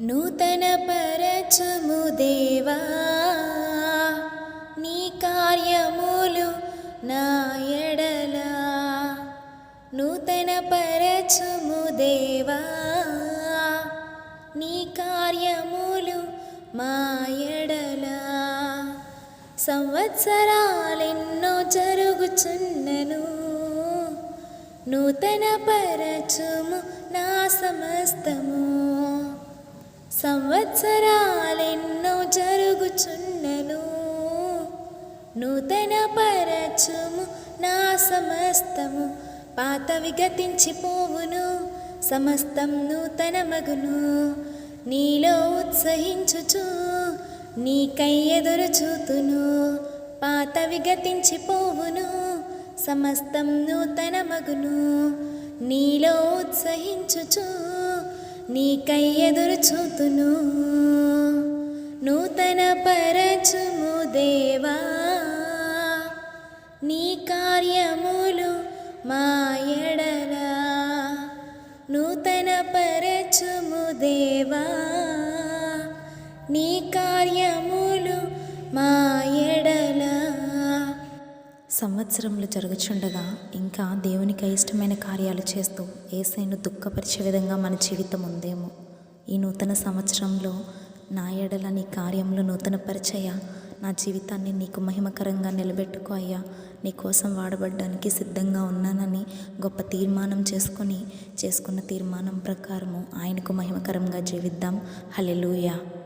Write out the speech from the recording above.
నూతన పరచము దేవా నీ కార్యములు నా ఎడలా. నూతన పరచము దేవా నీ కార్యములు మా ఎడలా. సంవత్సరాలెన్నో జరుగుచున్నను నూతన పరచు సంవత్సరాలెన్నో జరుగుచున్నను నూతన పరచుము నా సమస్తము పాత విగతించిపోవును సమస్తం నూతన మగును నీలో ఉత్సహించుచు నీకై ఎదురు చూతును పాత విగతించిపోవును సమస్తం నూతన మగును నీలో ఉత్సహించుచు నీకై ఎదురు చూతును నీ కార్యములు మా నూతన పరచుము దేవా. నీ కార్యములు మా సంవత్సరంలో జరుగుచుండగా ఇంకా దేవునికి ఇష్టమైన కార్యాలు చేస్తూ ఏసైను దుఃఖపరిచే విధంగా మన జీవితం ఉందేమో. ఈ నూతన సంవత్సరంలో నా ఎడల నీ కార్యంలో నూతన పరిచయ నా జీవితాన్ని నీకు మహిమకరంగా నిలబెట్టుకో అయ్యా. నీ కోసం వాడబడ్డానికి సిద్ధంగా ఉన్నానని గొప్ప తీర్మానం చేసుకొని చేసుకున్న తీర్మానం ప్రకారము ఆయనకు మహిమకరంగా జీవిద్దాం. హలెలూయా